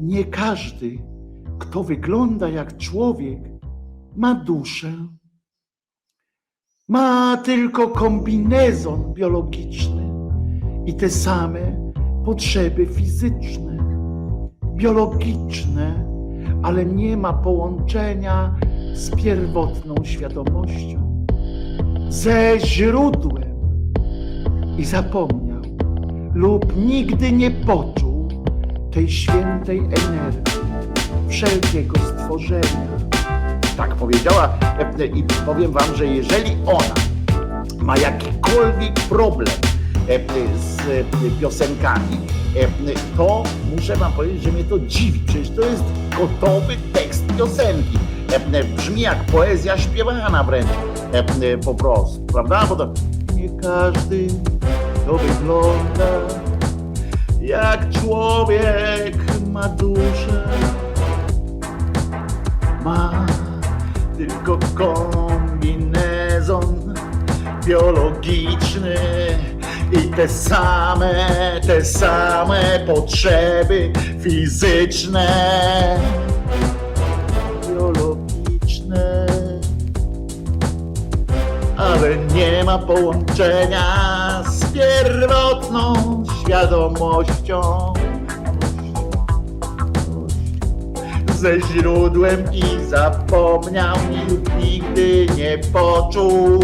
nie każdy, kto wygląda jak człowiek, ma duszę. Ma tylko kombinezon biologiczny i te same potrzeby fizyczne, biologiczne, ale nie ma połączenia z pierwotną świadomością, ze źródłem i zapomniał lub nigdy nie poczuł tej świętej energii wszelkiego stworzenia. Tak powiedziała e, i powiem wam, że jeżeli ona ma jakikolwiek problem e, z e, piosenkami, to muszę wam powiedzieć, że mnie to dziwi. Przecież to jest gotowy tekst piosenki. Brzmi jak poezja śpiewana wręcz po prostu, prawda? Bo to nie każdy to wygląda jak człowiek ma duszę. Ma tylko kombinezon biologiczny i te same, te same potrzeby fizyczne, biologiczne, ale nie ma połączenia z pierwotną świadomością ze źródłem i zapomniał i nigdy nie poczuł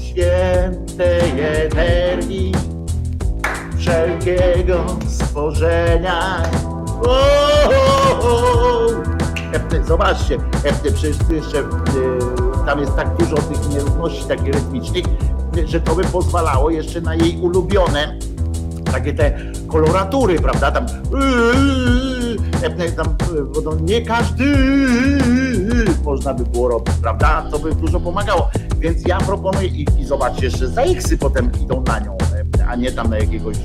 świętej energii wszelkiego stworzenia. O, o, o. Epny, Zobaczcie, epny, przecież jeszcze y, tam jest tak dużo tych nierówności takich rytmicznych, że to by pozwalało jeszcze na jej ulubione takie te koloratury, prawda? Tam, yy, tam bo to nie każdy można by było robić, prawda? To by dużo pomagało. Więc ja proponuję i, i zobaczcie, jeszcze za X-y potem idą na nią, a nie tam na jakiegoś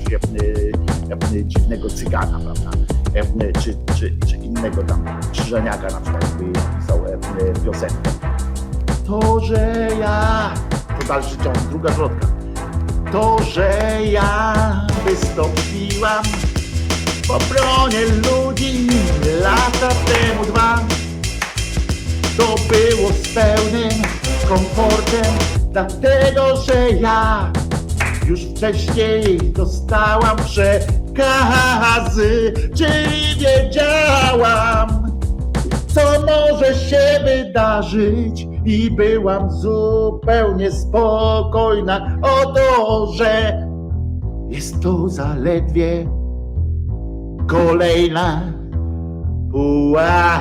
dziwnego cygana, prawda? Czy, czy, czy innego tam krzyżeniaka na przykład by pisał piosenkę. To, że ja, to dalszy ciąg, druga zwrotka to, że ja wystąpiłam w obronie ludzi lata temu dwa. To było z pełnym komfortem, dlatego że ja już wcześniej dostałam przekazy, czyli wiedziałam, co może się wydarzyć i byłam zupełnie spokojna o to, że jest to zaledwie kolejna pułapka.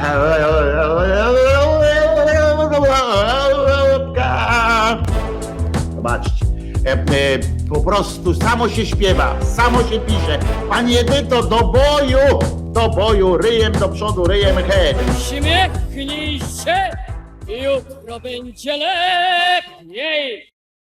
Zobaczcie, e, po prostu samo się śpiewa, samo się pisze. Pani Edyto, do boju, do boju, ryjem do przodu, ryjem head. Uśmiechnij się jutro będzie lepiej.